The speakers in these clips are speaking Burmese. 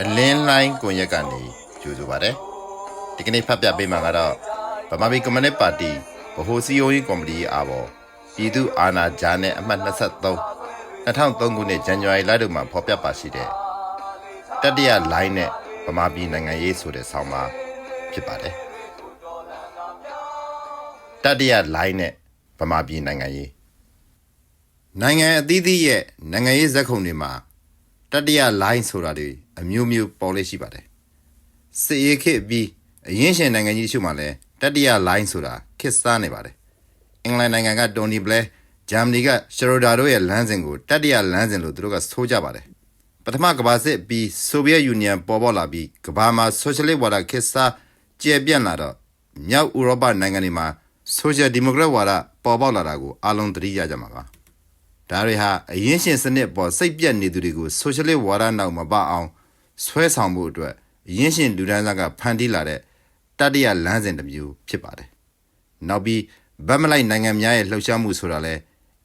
အလင်းလိုင်းကွန်ရက်ကနေကြိုဆိုပါတယ်ဒီကနေ့ဖတ်ပြပေးမှာကတော့ဗမာပြည်ကွန်မြူနစ်ပါတီဗဟိုစီယိုရေးကော်မတီအားပေါ်ပြည်သူအာဏာကြားနဲ့အမှတ်23 2003ခုနှစ်ဇန်နဝါရီလတို့မှာဖော်ပြပါရှိတဲ့တတိယလိုင်းနဲ့ဗမာပြည်နိုင်ငံရေးဆိုတဲ့ဆောင်းပါးဖြစ်ပါတယ်တတိယလိုင်းနဲ့ ဗမာပြည်နိုင်ငံရေးနိုင်ငံအသီးသီးရဲ့နိုင်ငံရေးဇက်ခုံတွေမှာတတိယလိုင်းဆိုတာတွေအမျိုးမျိုးပေါ်လေးရှိပါတယ်စစ်ရေးခေတ်အပြီးအရင်ရှင်နိုင်ငံကြီးတချို့မှာလည်းတတိယလိုင်းဆိုတာခေတ်စားနေပါတယ်အင်္ဂလန်နိုင်ငံကတိုနီဘလဲဂျာမနီကရှရိုဒါတို့ရဲ့လမ်းစဉ်ကိုတတိယလမ်းစဉ်လို့သူတို့ကဆိုကြပါတယ်ပထမကမ္ဘာစစ်ပြီးဆိုဗီယက်ယူနီယံပေါ်ပေါက်လာပြီးကမ္ဘာမှာဆိုရှယ်လစ်ဝါဒခေတ်စားကျယ်ပြန့်လာတော့မြောက်ဥရောပနိုင်ငံတွေမှာ ဆိုရှယ်ဒီမိုကရက်ဝါဒပေါ်ပေါက်လာတာကိုအလုံးသတိရကြမှာပါဒါတွေဟာအရင်ရှင်စနစ်ပေါ်စိတ်ပြတ်နေသူတွေကိုဆိုရှယ်လစ်ဝါဒနောက်မပအောင်ဆွဲဆောင်မှုအတွက်အရင်ရှင်လူဒန်းစားကဖန်တီးလာတဲ့တတိယလမ်းစဉ်တစ်မျိုးဖြစ်ပါတယ်။နောက်ပြီးဗတ်မလိုက်နိုင်ငံများရဲ့လှုပ်ရှားမှုဆိုတာလဲ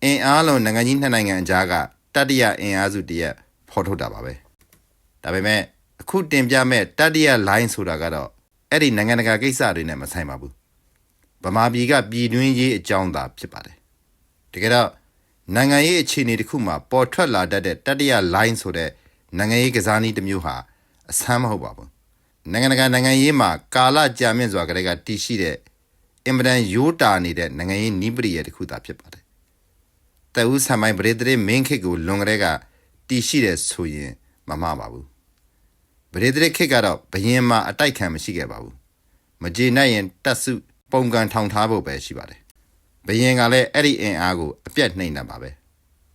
အင်အားလုံးနိုင်ငံကြီးနှစ်နိုင်ငံအကြားကတတိယအင်အားစုတစ်ရပ်ဖော်ထုတ်တာပါပဲ။ဒါပေမဲ့အခုတင်ပြမဲ့တတိယ line ဆိုတာကတော့အဲ့ဒီနိုင်ငံတကာကိစ္စတွေနဲ့မဆိုင်ပါဘူး။ ဗမာပြည်ကပြည်တွင်းရေးအကြောင်းသာဖြစ်ပါတယ်။တကယ်တော့နိုင်ငံရေးအခြေအနေတစ်ခုမှာပေါ်ထွက်လာတတ်တဲ့တတိယ line ဆိုတဲ့နိုင်ငံရေးကစားနည်းတစ်မျိုးဟာအဆန်းမဟုတ်ပါဘူးနိုင်ငံတကာနိုင်ငံရေးမှာကာလကြာမြင့်စွာကလေးကတည်ရှိတဲ့အင်မတန်ရိုးတာနေတဲ့နိုင်ငံရေးနီးပရိယာတစ်ခုသာဖြစ်ပါတယ်တအူးဆံမိုင်းဗရေဒရမင်းခစ်ကိုလွန်ကလေးကတည်ရှိတဲ့ဆိုရင်မမှားပါဘူးဗရေဒရခစ်ကတော့ဘရင်မှာအတိုက်ခံမရှိခဲ့ပါဘူးမကြေနိုင်ရင်တက်စု ပုံကန်ထောင်ထားဖို့ပဲရှိပါတယ်ဘယင်ကလည်းအဲ့ဒီအင်အားကိုအပြတ်နှိမ့်တာပါပဲ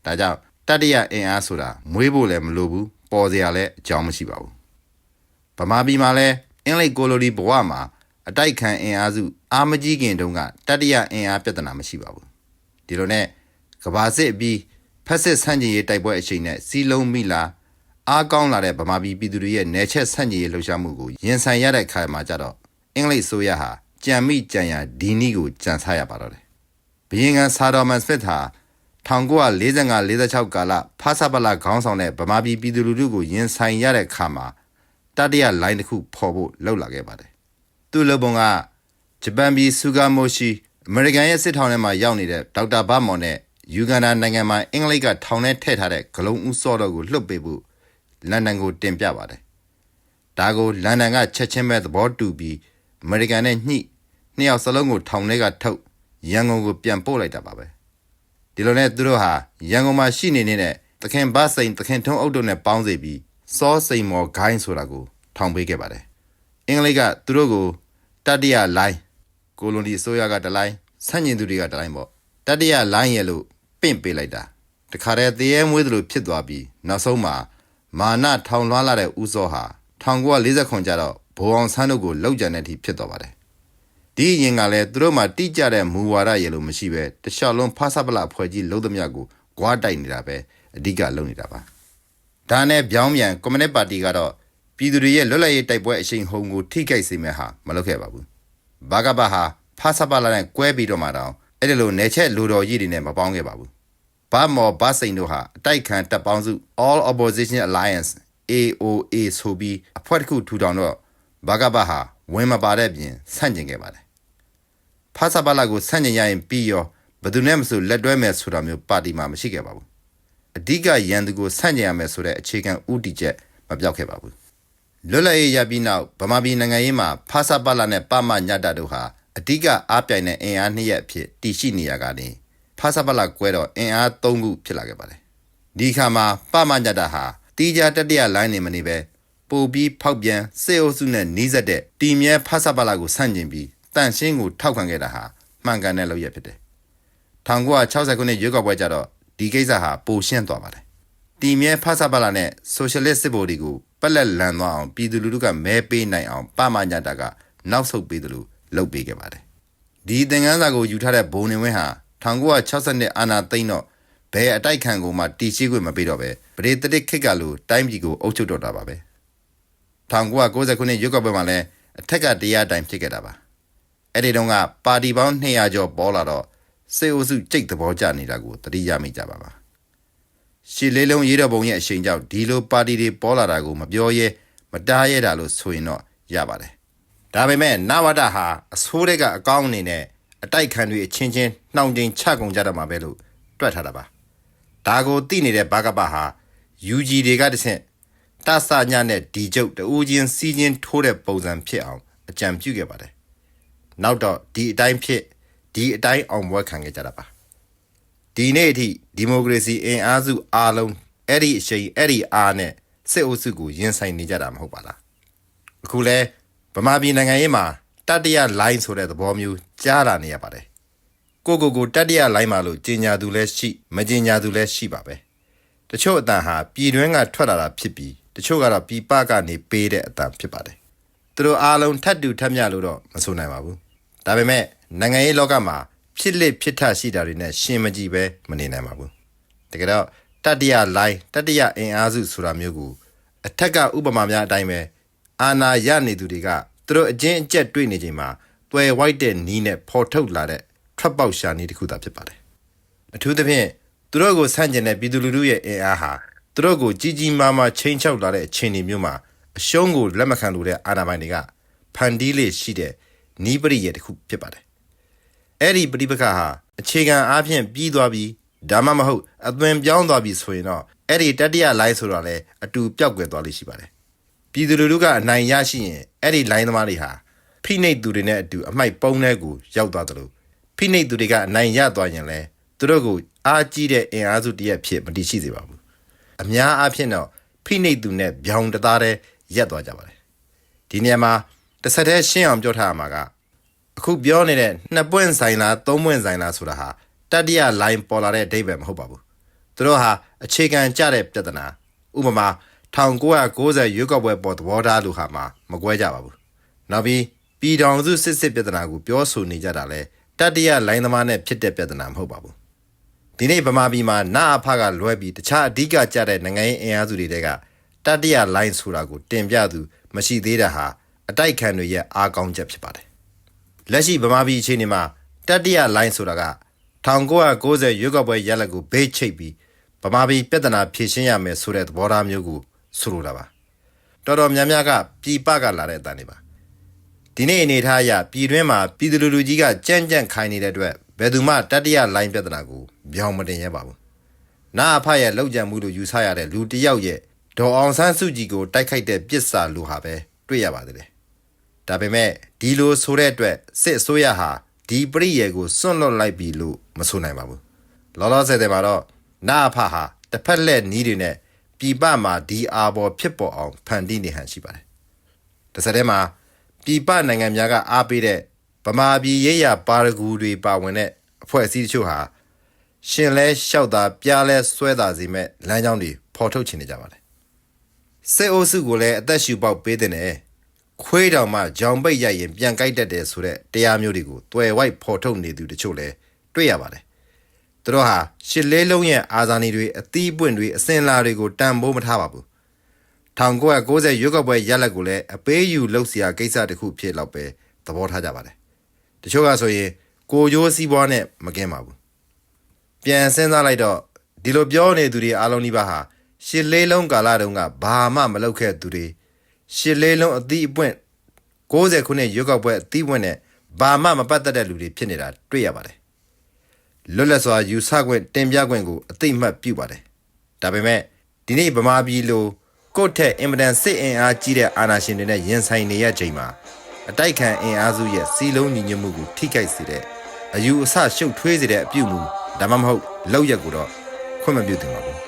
ဒါကြောင့်တတိယအင်အားဆိုတာမွေးဖို့လည်းမလိုဘူးပေါ်စရာလည်းအကြောင်းမရှိပါဘူးဗမာပြည်မှာလည်းအင်္ဂလိပ်ကိုလိုနီဘဝမှာအတိုက်ခံအင်အားစုအာမကြီးခင်တုန်းကတတိယအင်အားပြဿနာမရှိပါဘူးဒီလိုနဲ့ကဘာစစ်အပြီးဖက်စစ်ဆန့်ကျင်ရေးတိုက်ပွဲအချိန်နဲ့စီလုံးမိလာအားကောင်းလာတဲ့ဗမာပြည်ပြည်သူတွေရဲ့နယ်ချက်ဆန့်ကျင်ရေးလှုပ်ရှားမှုကိုရင်ဆိုင်ရတဲ့ခါမှာကြတော့အင်္ဂလိပ်ဆိုရဟာ ကြံမိကြံရဒီနီးကိုကြံစားရပါတော့တယ်ဘီယင်ကန်ဆာဒေါ်မန်စမစ်ဟာ1945-46ကာလဖာစာပလာခေါင်းဆောင်တဲ့ဗမာပြည်ပြည်သူလူထုကိုရင်ဆိုင်ရတဲ့ခါမှာတတိယလိုင်းတစ်ခုဖော်ဖို့လှုပ်လာခဲ့ပါတယ်။သူ့လုပ်ပုံကဂျပန်ပြည်ဆူဂါမိုရှိအမေရိကန်ရဲ့စစ်ထောင်ထဲမှာရောက်နေတဲ့ဒေါက်တာဘာမော်နဲ့ယူဂန်ဒါနိုင်ငံမှာအင်္ဂလိပ်ကထောင်ထဲထည့်ထားတဲ့ဂလုံးဦးစောတော့ကိုလွှတ်ပေးဖို့လန်ဒန်ကိုတင်ပြပါတယ်။ဒါကိုလန်ဒန်ကချက်ချင်းပဲသဘောတူပြီးအမေရိကန်နဲ့ညှိ နှစ်ယောက်စလုံးကိုထောင်ထဲကထုတ်ရန်ကုန်ကိုပြန်ပို့လိုက်တာပါပဲဒီလိုနဲ့သူတို့ဟာရန်ကုန်မှာရှိနေနေတဲ့သခင်ဘစိန်သခင်ထုံးအုပ်တို့နဲ့ပေါင်းစီပြီးစောစိန်မော်ဂိုင်းဆိုတာကိုထောင်ပေးခဲ့ပါတယ်အင်္ဂလိပ်ကသူတို့ကိုတတိယလိုင်းကိုလိုနီအစိုးရကတလိုင်းဆန့်ကျင်သူတွေကတလိုင်းပေါ့တတိယလိုင်းရဲ့လို့ပင့်ပေးလိုက်တာတခါတည်းသေရဲမွေးသလိုဖြစ်သွားပြီးနောက်ဆုံးမှာမာနထောင်လွှားလာတဲ့ဦးစောဟာ1940ခွန်ကျတော့ဘိုးအောင်ဆန်းတို့ကိုလောက်ကြံတဲ့အထိဖြစ်သွားပါတယ် ဒီအရင်ကလည်းသူတို့မှတိကျတဲ့မူဝါဒရေလို့မရှိပဲတခြားလုံးဖားဆပ်ပလဖွဲ့ကြီးလုံးသမျှကိုကြွားတိုက်နေတာပဲအဓိကလုပ်နေတာပါဒါနဲ့ပြောင်းပြန်ကွန်မြူနစ်ပါတီကတော့ပြည်သူတွေရဲ့လွတ်လပ်ရေးတိုက်ပွဲအရှိန်ဟုန်ကိုထိခိုက်စေမဲ့ဟာမလုပ်ခဲ့ပါဘူးဘာကဘဟာဖားဆပ်ပလနဲ့ကွဲပြီးတော့မှတောင်အဲ့ဒီလိုနေချက်လူတော်ကြီးတွေနဲ့မပေါင်းခဲ့ပါဘူးဘာမော်ဘာစိန်တို့ဟာအတိုက်ခံတပ်ပေါင်းစု All Opposition Alliance AOA ဆိုပြီးအဖွဲ့တစ်ခုထူထောင်တော့ဘာကဘဟာဝင်မပါတဲ့ပြင်ဆန့်ကျင်ခဲ့ပါတယ် ဖာစာပါလာကိုဆန့်ကျင်ရရင်ပြီးရောဘယ်သူနဲ့မဆိုလက်တွဲမယ်ဆိုတာမျိုးပါတီမှာမရှိခဲ့ပါဘူးအဓိကရန်သူကိုဆန့်ကျင်ရမယ်ဆိုတဲ့အခြေခံဥတီချက်မပြောက်ခဲ့ပါဘူးလွတ်လပ်ရေးရပြီးနောက်ဗမာပြည်နိုင်ငံရေးမှာဖာစာပါလာနဲ့ပမညတတို့ဟာအဓိကအားပြိုင်တဲ့အင်အားနှစ်ရပ်အဖြစ်တည်ရှိနေရကနေဖာစာပါလာကွဲတော့အင်အား၃ခုဖြစ်လာခဲ့ပါတယ်ဒီခါမှာပမညတဟာတီးကြတတိယလိုင်းနေမနေပဲပိုပြီးဖောက်ပြန်စေအုပ်စုနဲ့နီးစပ်တဲ့တီမြဲဖာစာပါလာကိုဆန့်ကျင်ပြီး တန့်ရှင်းကိုထောက်ခံခဲ့တာဟာမှန်ကန်တဲ့လုပ်ရဖြစ်တယ်1960ခုနှစ်ရွေးကောက်ပွဲကြတော့ဒီကိစ္စဟာပိုရှင်းသွားပါတယ်တီမြဲဖဆပလာနဲ့ဆိုရှယ်လစ်စစ်ဗိုလ်တွေကိုပက်လက်လန်သွားအောင်ပြည်သူလူထုကမဲပေးနိုင်အောင်ပမညာတာကနောက်ဆုတ်ပေးတယ်လို့လုပ်ပေးခဲ့ပါတယ်ဒီသင်ခန်းစာကိုယူထားတဲ့ဘုံနေဝင်းဟာ1962အာနာသိမ့်တော့ဘယ်အတိုက်ခံကိုမှတီရှိခွင့်မပေးတော့ပဲပရိသတ်ခစ်ကလို့တိုင်းပြည်ကိုအုပ်ချုပ်တော့တာပါပဲ1990ခုနှစ်ရွေးကောက်ပွဲမှာလည်းအထက်ကတရားတိုင်ဖြစ်ခဲ့တာပါ အဲ့ဒီတုန်းကပါတီပေါင်း200ကျော်ပေါ်လာတော့စေအိုစုကြိတ်သဘောကျနေတာကိုသတိရမိကြပါပါရှစ်လေးလုံးရေးတော်ပုံရဲ့အရှိန်ကြောင့်ဒီလိုပါတီတွေပေါ်လာတာကိုမပြောရဲမတားရဲတာလို့ဆိုရင်တော့ရပါတယ်ဒါပေမဲ့နဝတဟာအဆိုးတွေကအကောင်းအနေနဲ့အတိုက်ခံတွေအချင်းချင်းနှောင်ကျင်ချကုန်ကြတော့မှာပဲလို့တွက်ထားတာပါဒါကိုသိနေတဲ့ဘာကပဟာ UG တွေကတဆင့်တဆညနဲ့ဒီကျုပ်တူးချင်းစီးချင်းထိုးတဲ့ပုံစံဖြစ်အောင်အကြံပြုခဲ့ပါတယ် နောက်တော့ဒီအတိုင်းဖြစ်ဒီအတိုင်းအောင်ပွဲခံခဲ့ကြတာပါဒီနေ့အထိဒီမိုကရေစီအင်အားစုအားလုံးအဲ့ဒီအရှိန်အဲ့ဒီအားနဲ့စစ်အုပ်စုကိုရင်ဆိုင်နေကြတာမဟုတ်ပါလားအခုလဲဗမာပြည်နိုင်ငံရေးမှာတတရလိုင်းဆိုတဲ့သဘောမျိုးကြားလာနေရပါတယ်ကိုကိုကိုတတရလိုင်းမှာလို့ကြီးညာသူလည်းရှိမကြီးညာသူလည်းရှိပါပဲတချို့အတန်ဟာပြည်တွင်းကထွက်လာတာဖြစ်ပြီးတချို့ကတော့ပြည်ပကနေပေးတဲ့အတန်ဖြစ်ပါတယ်သူတို့အားလုံးထပ်တူထပ်မျှလို့တော့မဆိုနိုင်ပါဘူး ဒါပေမဲ့နိုင်ငံရေးလောကမှာဖြစ်လက်ဖြစ်ထရှိတာတွေနဲ့ရှင်မကြည့်ပဲမနေနိုင်ပါဘူးတကယ်တော့တတရလိုင်းတတရအင်အားစုဆိုတာမျိုးကိုအထက်ကဥပမာများအတိုင်းပဲအာနာရနေသူတွေကသူတို့အချင်းအကျက်တွေ့နေချိန်မှာတွယ်ဝိုက်တဲ့နီးနဲ့ပေါ်ထုတ်လာတဲ့ထွက်ပေါက်ရှာနီးတစ်ခုသာဖြစ်ပါတယ်အထူးသဖြင့်သူတို့ကိုဆန့်ကျင်တဲ့ပြည်သူလူထုရဲ့အင်အားဟာသူတို့ကိုကြီးကြီးမားမားချိန်ချောက်လာတဲ့အခြေအနေမျိုးမှာအရှုံးကိုလက်မခံလို့တဲ့အာဏာပိုင်တွေကဖန်တီးလေးရှိတဲ့ နီးပရိရဲ့တစ်ခုဖြစ်ပါတယ်အဲ့ဒီပဋိပက္ခဟာအခြေခံအားဖြင့်ပြီးသွားပြီးဒါမှမဟုတ်အသွင်ပြောင်းသွားပြီဆိုရင်တော့အဲ့ဒီတတိယလိုင်းဆိုတော့လေအတူပျောက်ကွယ်သွားလိမ့်ရှိပါတယ်ပြည်သူလူထုကအနိုင်ရရှိရင်အဲ့ဒီလိုင်းသမားတွေဟာဖိနှိပ်သူတွေနဲ့အတူအမိုက်ပုံးတဲ့ကိုရောက်သွားတယ်လို့ဖိနှိပ်သူတွေကအနိုင်ရသွားရင်လဲသူတို့ကိုအားကြီးတဲ့အင်အားစုတစ်ရက်ဖြစ်မတည်ရှိစေပါဘူးအများအားဖြင့်တော့ဖိနှိပ်သူနဲ့ဗျောင်တသားတဲ့ရက်သွားကြပါတယ်ဒီနေရာမှာ တစ်ဆက်တည်းရှင်းအောင်ပြောထားရမှာကအခုပြောနေတဲ့နှစ်ပွင့်ဆိုင်လားသုံးပွင့်ဆိုင်လားဆိုတာဟာတတိယလိုင်းပေါ်လာတဲ့အဓိပ္ပာယ်မဟုတ်ပါဘူးသူတို့ဟာအခြေခံကျတဲ့ပြဿနာဥပမာ1990ရွေးကောက်ပွဲပေါ်သဘောထားလို့ဟာမှာမကွဲကြပါဘူးနောက်ပြီးပြည်တော်စုစစ်စစ်ပြဿနာကိုပြောဆိုနေကြတာလဲတတိယလိုင်းသမားနဲ့ဖြစ်တဲ့ပြဿနာမဟုတ်ပါဘူးဒီနေ့ဗမာပြည်မှာနာအဖကလွဲပြီးတခြားအဓိကကျတဲ့နိုင်ငံရေးအင်အားစုတွေတဲကတတိယလိုင်းဆိုတာကိုတင်ပြသူမရှိသေးတာဟာ အတိုက်ခံတွေရဲ့အားကောင်းချက်ဖြစ်ပါတယ်လက်ရှိဗမာပြည်အခြေအနေမှာတတိယလိုင်းဆိုတာက1990ရွေးကောက်ပွဲရလဒ်ကိုဘေးချိတ်ပြီးဗမာပြည်ပြဿနာဖြေရှင်းရမယ်ဆိုတဲ့သဘောထားမျိုးကိုဆိုလိုတာပါတော်တော်များများကပြည်ပကလာတဲ့အတန်တွေပါဒီနေ့အနေထားအရပြည်တွင်းမှာပြည်သူလူထုကြီးကကြမ်းကြမ်းခိုင်းနေတဲ့အတွက်ဘယ်သူမှတတိယလိုင်းပြဿနာကိုပြောင်းမတင်ရပါဘူးနာအဖရဲ့လောက်ကြံမှုလို့ယူဆရတဲ့လူတစ်ယောက်ရဲ့ဒေါ်အောင်ဆန်းစုကြည်ကိုတိုက်ခိုက်တဲ့ပြစ်စာလူဟာပဲတွေ့ရပါသေးတယ် ဒါပေမဲ့ဒီလိုဆိုတဲ့အတွက်စစ်အစိုးရဟာဒီပရိယေကိုစွန့်လွတ်လိုက်ပြီလို့မဆိုနိုင်ပါဘူးလောလောဆယ်တည်းမှာတော့နာအဖဟာတစ်ဖက်လက်နီးတွေနဲ့ပြည်ပမှာဒီအာဘော်ဖြစ်ပေါ်အောင်ဖန်တီးနေဟန်ရှိပါတယ်တစ်ဆက်တည်းမှာပြည်ပနိုင်ငံများကအားပေးတဲ့ဗမာပြည်ရေးရပါရဂူတွေပါဝင်တဲ့အဖွဲ့အစည်းတချို့ဟာရှင်လဲလျှောက်တာပြားလဲဆွဲတာစီမဲ့လမ်းကြောင်းတွေဖော်ထုတ်ချင်နေကြပါတယ်စစ်အုပ်စုကိုလည်းအသက်ရှူပေါက်ပေးတဲ့နဲ့ ခွေးတောင်မှဂျောင်ပိတ်ရိုက်ရင်ပြန်ကြိုက်တတ်တယ်ဆိုတဲ့တရားမျိုးတွေကိုတွယ်ဝိုက်ဖော်ထုတ်နေသူတချို့လည်းတွေ့ရပါတယ်။သူတို့ဟာရှစ်လေးလုံးရဲ့အာဇာနည်တွေအသီးပွင့်တွေအစင်လာတွေကိုတန်ဖိုးမထားပါဘူး။1990ရွက်ကောက်ပွဲရလက်ကိုလည်းအပေးယူလှုပ်ရှားကိစ္စတစ်ခုဖြစ်လောက်ပဲသဘောထားကြပါတယ်။တချို့ကဆိုရင်ကိုကျိုးစီးပွားနဲ့မကင်းပါဘူး။ပြန်စဉ်းစားလိုက်တော့ဒီလိုပြောနေသူတွေအားလုံးဒီပါဟာရှစ်လေးလုံးကာလတုန်းကဘာမှမလုပ်ခဲ့သူတွေ ရှစ်လေးလုံးအသီးအပွင့်60ခုနှစ်ရွက်ကောက်ပွဲအသီးပွင့်နဲ့ဘာမှမပတ်သက်တဲ့လူတွေဖြစ်နေတာတွေ့ရပါတယ်လွတ်လပ်စွာယူဆခွင့်တင်ပြခွင့်ကိုအသိအမှတ်ပြုပါတယ်ဒါပေမဲ့ဒီနေ့ဗမာပြည်လိုကိုယ့်ထက်အင်မတန်စစ်အင်အားကြီးတဲ့အာဏာရှင်တွေနဲ့ရင်ဆိုင်နေရချိန်မှာအတိုက်ခံအင်အားစုရဲ့စီလုံးညီညွတ်မှုကိုထိခိုက်စေတဲ့အယူအဆရှုပ်ထွေးစေတဲ့အပြုအမူဒါမှမဟုတ်လောက်ရက်ကိုတော့ခွင့်မပြုသင့်ပါဘူး